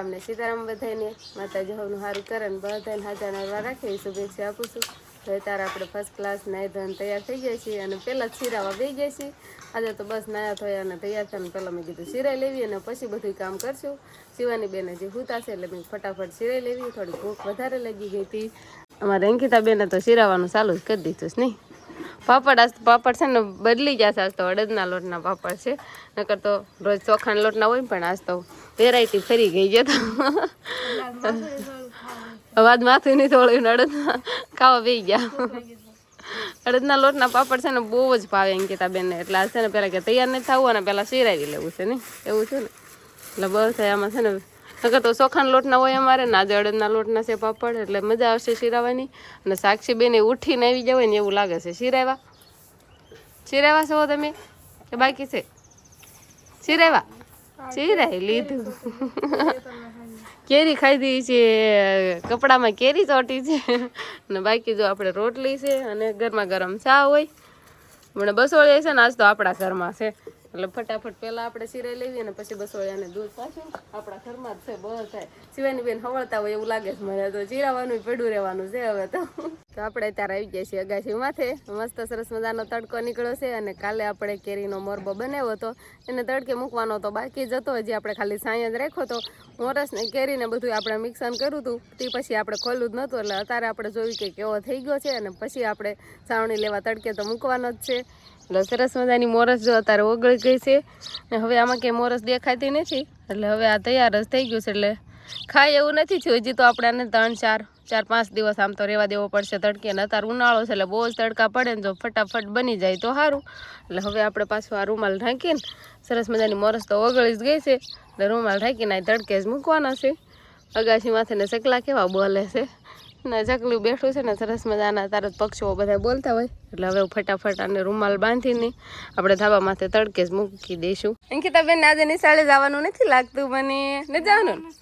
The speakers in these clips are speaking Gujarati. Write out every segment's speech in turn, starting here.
રામ ને સીતારામ બધાને માતાજી હવનું સારું કરે ને બધાને હાજર નરવા રાખે શુભેચ્છા આપું છું. તો અત્યારે આપણે ફર્સ્ટ ક્લાસ નાહી ધોઈને તૈયાર થઈ ગયા છીએ અને પહેલાં શીરાવા બે ગયા છીએ. આજે તો બસ નાયા થયા અને તૈયાર થયા પહેલાં મેં કીધું સિરાઈ લેવી અને પછી બધું કામ કરશું. શિવાની બેને જે હુતાશે એટલે મેં ફટાફટ સિરાઈ લેવી, થોડી ભૂખ વધારે લાગી ગઈ હતી. અમારે અંકિતા બેને તો સિરાવાનું ચાલુ જ કરી દીધું છે નહીં પાપડ આજ પાપડ છે ને બદલી ગયા છે, આજ તો અડદના લોટના પાપડ છે. નકર તો રોજ ચોખાના લોટના હોય પણ આજ તો વેરાયટી ફરી ગઈ છે તો. અવાજ માથું નહીં થોડું અડદના ખાવા બેસી ગયા. અડદના લોટના પાપડ છે ને બહુ જ ભાવે અંકિતા બેનને. એટલે આ છે ને પહેલાં કે તૈયાર નથી થવું અને પહેલાં સિરાવી લેવું છે ને. એવું છે ને. એટલે બસ આમાં છે ને, નકર તો ચોખાના લોટના હોય અમારે, ને આજે અડદના લોટના છે પાપડ, એટલે મજા આવશે શિરાવાની અને સાક્ષી બેને ઉઠીને આવી જવાય ને એવું લાગે છે. સિરાવા સિરાવા છો તમે? કે બાકી છે? શિરાવા શિરાઈ લીધું. કેરી ખાધી છે કપડામાં કેરી ચોટી છે. અને બાકી જો આપણે રોટલી છે અને ગરમા ગરમ ચા હોય. મને બસોળી છે ને આજ તો આપણા ઘરમાં છે. એટલે ફટાફટ પહેલા આપણે સિરાઈ લેવી અને પછી બસોળિયાને દૂધ પાછું. આપણા ઘરમાં જ છે થાય. શિવાની બેન હવળતા હોય એવું લાગે છે મને તો. ચીરાવાનું પડ્યું રહેવાનું છે હવે તો. તો આપણે અત્યારે આવી ગયા છીએ અગાસી માથે. મસ્ત સરસ મજાનો તડકો નીકળ્યો છે અને કાલે આપણે કેરીનો મોરબો બનાવ્યો હતો. એને તડકે મૂકવાનો તો બાકી જ હતો, હજી આપણે ખાલી સાંય જ રાખ્યો હતો. મોરસ ને કેરીને બધું આપણે મિક્સન કર્યું હતું. તે પછી આપણે ખોલ્યું જ નહોતું, એટલે અત્યારે આપણે જોયું કે કેવો થઈ ગયો છે અને પછી આપણે સાવણી લેવા તડકે તો મૂકવાનો જ છે. એટલે સરસ મજાની મોરસ જો અત્યારે ઓગળી ગઈ છે. ને હવે આમાં કંઈ મોરસ દેખાતી નથી. એટલે હવે આ તૈયાર જ થઈ ગયું છે. એટલે ખાય એવું નથી થયું. હજી તો આપણે આને ત્રણ, ચાર ચાર, પાંચ દિવસ આમ તો રહેવા દેવો પડશે તડકે. ને અત્યારે ઉનાળો છે એટલે બહુ જ તડકા પડે ને જો ફટાફટ બની જાય તો સારું એટલે હવે આપણે પાછું આ રૂમાલ ઢાંકીને સરસ મજાની મોરસ તો ઓગળી જ ગઈ છે. એટલે રૂમાલ ઢાંકીને આ તડકે જ મૂકવાના છે. અગાસી માથે ને ચકલા કેવા બોલે છે. ને ચકલું બેઠું છે ને સરસ મજાના તારા પક્ષીઓ બધા બોલતા હોય. એટલે હવે ફટાફટ અને રૂમાલ બાંધીને આપણે ધાબા માથે તડકે જ મૂકી દઈશું. અંકિતા બેન આજે નિશાળે જવાનું નથી લાગતું મને. ને જવાનું?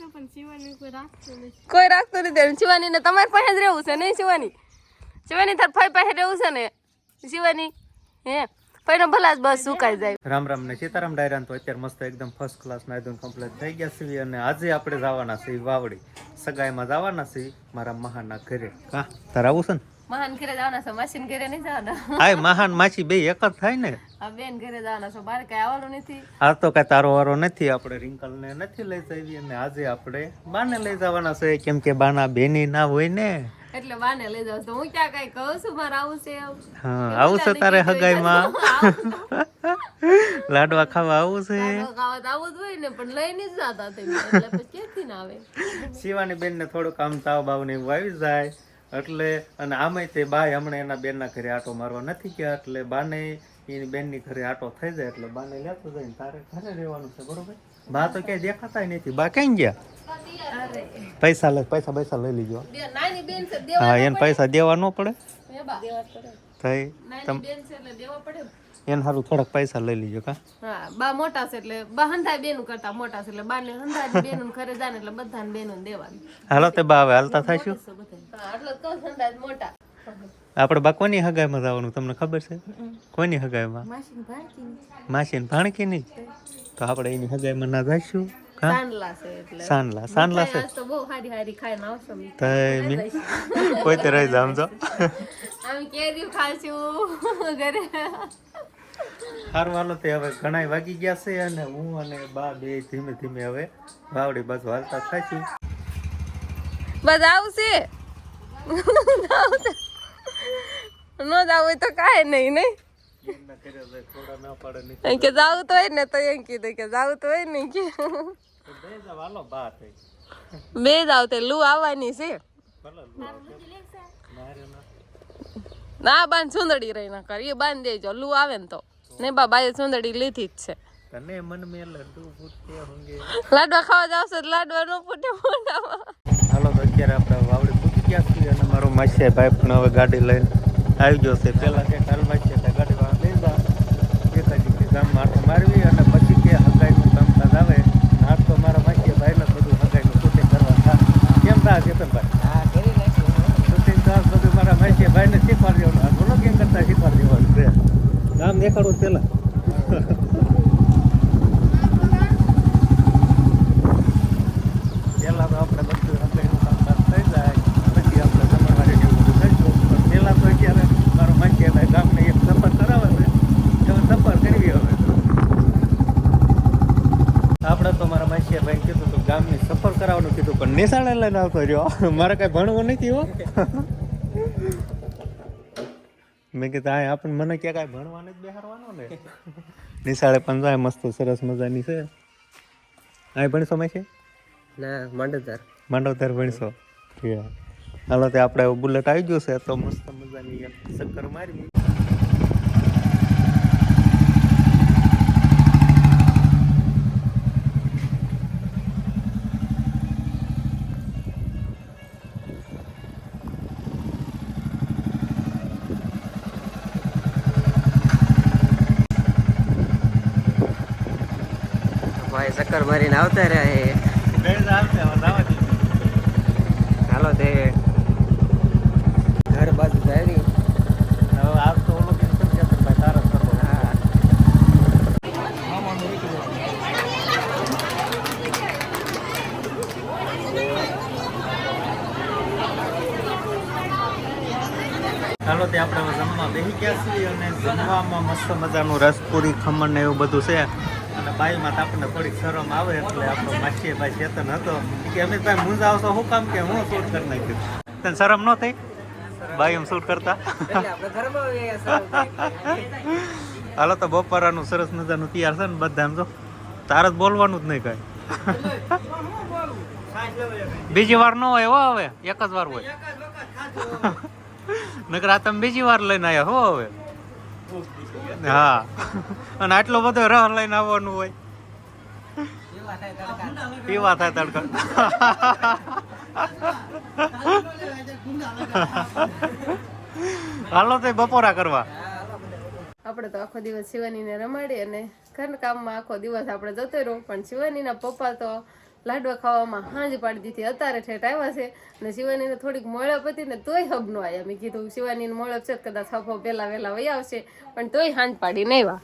કોઈ રાખતું નથી. શિવાની ને તમારી પાસે જ રહેવું છે નહીં શિવાની? શિવાની તાર ફાઈ પાસે રહેવું છે ને? શિવાની? હે? ફઈનો ભલા બસ સુકાઈ જાય. રામ રામ ને સીતારામ ડાયરાન તો અત્યારે મસ્ત એકદમ ફર્સ્ટ ક્લાસ નાયદન કમ્પ્લીટ થઈ ગયા છીએ અને આજે આપણે જવાના છીએ વાવડી. સગાઈમાં જવાના છીએ મારા મહાના ઘરે. હા તારે આવું છે ને? મહાન ઘરે જવાના છો માસીન ઘરે નહીં જવાના. આય મહાન માસી બે એક જ થાય ને. આ બેન ઘરે જવાના છો બાર કઈ આવવાનું નથી. આ તો કઈ તારો વારો નથી આપણે રિંકલ ને નથી લઈ જવી. અને આજે આપણે બાને લઈ જવાના છે. કેમ કે બાના બેની ના હોય ને. એટલે બાને લઈ જાવ તો હું ક્યાં કઈ કહું છું? મારે આવું છે હા આવું છે તારે હગાઈમાં? લાડવા ખાવા આવું છે? ખાવા તો આવું જ હોય ને પણ લઈ નહીં જતા તમે એટલે પછી ક્યાંથી ના આવે? શિવાની બેન ને થોડુંક આમ તાવ બાવ ને એવું આવી જાય. એટલે અને આમે તે બાય હમણાં એના બેનના ઘરે આટો મારવા નથી ગયા. એટલે બાને એની બેનની ઘરે આટો થઈ જાય. એટલે બાને લેતો જાય ને તારે ઘરે રહેવાનું છે બરોબર? બા તો ક્યાંય દેખાતા નથી. બા ક્યાં ગયા? પૈસા લે પૈસા પૈસા લઈ લીજો. બે- નાની બેન છે દેવા હા એને પૈસા દેવા ન પડે? હે બા. દેવા પડે. થઈ નાની બેન છે એટલે દેવા પડે. ને. એને સારું થોડાક પૈસા લઈ લીજો કા? હા બા મોટા છે એટલે બા હંધાય બેનું કરતા મોટા છે એટલે બા ને હંધાય બેનું ઘરે જાય એટલે બધાને બેનું દેવાનું. હાલો તે બા હવે હાલતા તો જ કહું છું, હંધાય મોટા. આપણે બા કોની હગાઈમાં જવાનું તમને ખબર છે? કોની હગાઈમાં? માસી ને ભાણકીની? તો આપણે એની હગાઈમાં ના જઈશું સાંડલા છે એટલે. તો બહુ હારી હારી ખાઈને આવશો. તઈ કોઈ તે રહી જામ જો અમે કેરીઓ ખાશું ઘરે. સારું વાલો તે હવે ઘણા વાગી ગયા છે અને હું અને બા બે ધીમે ધીમે હવે વાવડી બાજુ હાલતા ખાઈશું. બસ આવશે. ન જાવ તો કાંઈ નહીં નહીં? ના કે જાવું તો હોય ને તો એમ કીધું કે જાવું તો હોય ને કે બે જાવ હાલો બા થઈ બે જાવ તે લૂ આવવાની છે. ના બાન સુંદડી રહી ના કર. એ બાંધ દેજો લૂ આવે ને તો. નહીં બા બાએ સુંદડી લીધી જ છે. તને મન મે લડ્ડુ ફૂટે હોંગે. લાડવા ખાવા જાવ છો તો લાડવા નો ફૂટે મોઢામાં. હાલો તો અત્યારે આપણે વાવડી ફૂટી ગયા છીએ અને મારો માસી ભાઈ પણ હવે ગાડી લઈને આવી ગયો છે. પેલા કે કાલ માસીયા ત્યાં ગાડી વાળા લઈ જા એકાદી કે મારવી અને પછી કે હગાઈનું કામ કામકાજ આવે હાથ તો મારા માસીયા ભાઈને બધું હગાઈનું શૂટિંગ કરવા થાય. કેમ થાય ચેતનભાઈ શૂટિંગ તો આજ બધું મારા માસીયા ભાઈને શીખવાડી દેવાનું. આ બોલો કેમ કરતા શીખવાડી દેવાનું? છે ગામ દેખાડું નિશાળે લઈને આવતો રહ્યો. મારે કઈ ભણવું નથી હો. મેં કીધું આ આપણને મને ક્યાં કાંઈ ભણવાને જ બેહારવાનો ને. નિશાળે પણ જાય મસ્ત સરસ મજાની છે. અહીં ભણશો મેં છે ના માંડવધાર. માંડવધાર ભણશો? હાલો તે આપણે બુલેટ આવી ગયું છે તો મસ્ત મજાની ચક્કર મારી ભાઈ ચક્કર મારીને આવતા રહ્યા હાલો તે. ઘર બાજુ જાય ચાલો તે આપણે જમવા બેસી ગયા છીએ અને જમવામાં મસ્ત મજાનું રસપુરી, ખમણ ને એવું બધું છે. અને બાઈમાં તો આપણને થોડીક શરમ આવે એટલે આપણો માછીએ ભાઈ ચેતન હતો કે અમિતભાઈ મુંજા આવશો શું કામ કે હું શૂટ કરી નાખ્યું? તને શરમ ન થઈ? ભાઈ એમ શૂટ કરતા. હાલો તો બપોરાનું સરસ મજાનું તૈયાર છે ને બધા જો. તારે બોલવાનું જ નહીં કાંઈ. બીજી વાર ન હોય હો હવે, એક જ વાર હોય. નકર આ તમે બીજી વાર લઈને આવ્યા હો હવે. હા. અને આટલો બધો રહ લઈને આવવાનું હોય. પીવા થાય તડકા. હાલો તો બપોરા કરવા. આપણે તો આખો દિવસ શિવાનીને રમાડી અને ઘર કામમાં આખો દિવસ આપણે જતો રહ્યો પણ શિવાનીના પપ્પા તો લાડવા ખાવામાં હાંજ પાડી દીધી. અત્યારે ઠેઠ આવ્યા છે અને શિવાનીને થોડીક મોળપ હતી ને તોય હબ નો આવ્યા. મેં કીધું શિવાનીને મોળપ છે કદાચ હફો પેલા વેલા વહી આવશે. પણ તોય હાંજ પાડી નહીં. વા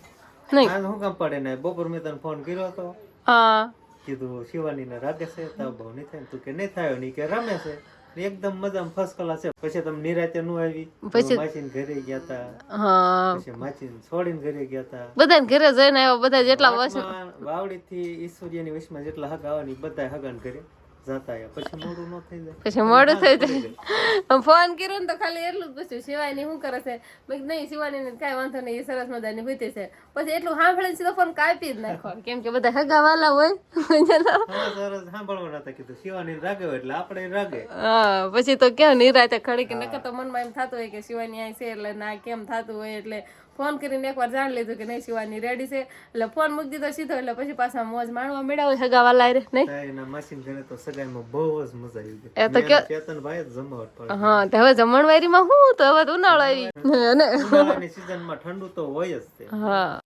નહીં શું કામ પડે ને બપોર મેં તને ફોન કર્યો હતો. હા. કીધું શિવાની ને રાગે છે તો ભાવ નહીં થાય તું કે નહીં થાય નહીં કે રમે છે. એકદમ મજામાં ફર્સ્ટ ક્લાસ છે. પછી તમે નિરાતે નું આવી પછી- માસીને ઘરે ગયા તા હા. પછી માસીને છોડીને ઘરે ગયા તા બધાને ઘરે જઈને આવ્યા બધા જેટલા વર્ષ વાવડી થી ઈશ્વરીયની વશમાં જેટલા હગા આવવાની બધા હગા ઘરે. પછી મોડું થઈ જાય. ફોન કર્યો ને તો ખાલી એટલું જ પૂછ્યું શિવાની શું કરે છે? નહીં શિવાની કાંઈ વાંધો નહીં એ સરસ મજાની ભૂતી છે. પછી એટલું સાંભળીને સીધો ફોન કાપી જ નાખો કેમ કે બધા હગા વાલા હોય પછી તો કેમ નિરાતે ખડી કે નકર તો મનમાં એમ થતું હોય કે શિવાની અહીં છે એટલે ના કેમ થતું હોય એટલે ફોન કરીને એકવાર જાણ લીધું કે નહીં શિવાની રેડી છે. એટલે ફોન મૂકી દીધો સીધો એટલે પછી પાછા મોજ માણવા મેળા હોય હગા વાલા રે નહીં એના મશીન ઘરે તો સગાઈમાં બહુ જ મજા આવી ગઈ એ તો કે ચેતનભાઈ જ જમાવટ હા તો હવે જમણવારીમાં હું તો હવે ઉનાળો આવી અને ઉનાળાની સીઝનમાં ઠંડુ તો હોય જ તે. હા.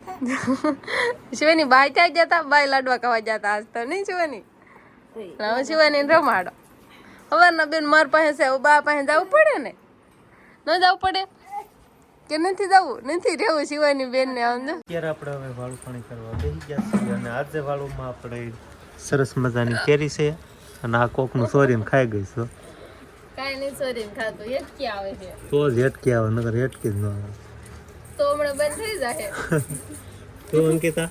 શિવાની બાય ત્યાં જતા બાય લાડવા ખાવા જતા આજ તો નહીં શિવાની? હવે શિવાની રમાડો. હવે બેન માર પાસે છે બા પાસે જવું પડે ને? ન જવું પડે? કે નથી જવું? નથી રહેવું શિવાની બેન ને આમ અત્યારે આપણે હવે વાળું પાણી કરવા બેસી ગયા છીએ અને આજે વાળુમાં આપણે સરસ મજાની કેરી છે અને આ કોકનું સોરીને ખાઈ ગઈ છે. કાંઈ નહીં ખાતું હેટકી આવે છે. તો જ હેટકી આવે નગર હેટકી જ ન આવે. તો હમણાં બંધ થઈ જાય તું અંકિતા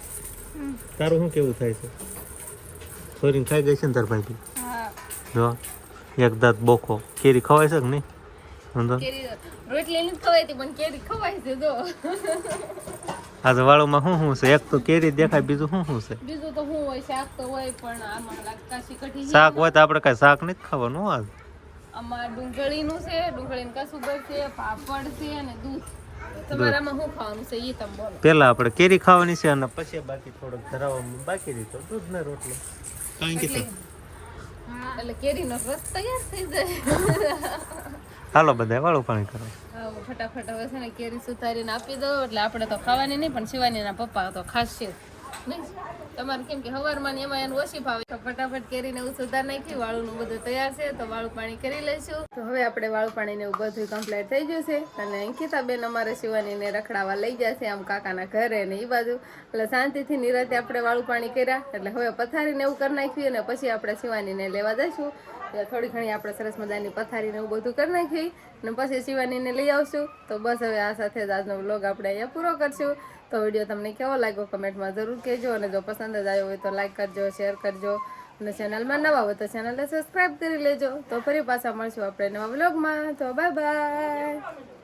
તારું શું કેવું થાય છે? સોરીને ખાઈ ગઈ છે ને તાર ભાઈ હા. જો એક દાંત બોખો. કેરી ખવાય છે કે નહીં? કેરી રોટલી નથી ખવાય પણ કેરી ખવાય છે જો આજે વાળુમાં શું શું છે? એક તો કેરી દેખાય બીજું શું શું છે? બીજું તો શું હોય શાક તો હોય પણ આમાં લાગતા કઢી શાક હોય તો આપણે કાંઈ શાક નથી ખાવાનું આજ. આમાં ડુંગળીનું છે ડુંગળીનું કસુબર છે પાપડ છે અને દૂધ. તમારામાં શું ખાવાનું છે? એ તમે બોલો. પેલા આપણે કેરી ખાવાની છે અને પછી બાકી થોડોક ધરાવવામાં બાકી દીધો દૂધ ને રોટલો. કારણ કે એટલે કેરીનો રસ તૈયાર થઈ જાય. હાલો બધા, વાળું પાણી કરો. ફટાફટ હવે છે ને કેરી સુતારીને આપી દો એટલે આપણે તો ખાવાની નહીં, પણ શિવાનીના પપ્પા તો ખાસ છે. તમારે કેમ કે હવારમાં ને એમાં એનું ઓછી ભાવે. તો ફટાફટ કેરીને એવું સુધાર નાખી વાળું બધું તૈયાર છે, તો વાળું પાણી કરી લઈશું. તો હવે આપણે વાળું પાણી ને એવું બધું કમ્પ્લીટ થઈ ગયું છે. અને અંકિતા બેન અમારે શિવાનીને રખડાવા લઈ જશે આમ કાકાના ઘરે ને એ બાજુ. એટલે શાંતિથી નિરાતે આપણે વાળું પાણી કર્યા. એટલે હવે પથારીને એવું કરી નાખ્યું અને પછી આપણે શિવાનીને લેવા જઈશું. થોડી ઘણી આપણે સરસ મજાની પથારીને એવું બધું કરી નાખી અને પછી શિવાનીને લઈ આવશું. તો બસ હવે આ સાથે જ આજનો વ્લોગ આપણે અહીંયા પૂરો કરશું. તો વીડિયો તમને કેવો લાગ્યો કમેન્ટમાં જરૂર કહેજો અને જો પસંદ જ આવ્યો હોય તો લાઈક કરજો શેર કરજો અને ચેનલમાં નવા હોય તો ચેનલને સબસ્ક્રાઈબ કરી લેજો. તો ફરી પાછા મળશું આપણે નવા વ્લોગમાં તો બાય બાય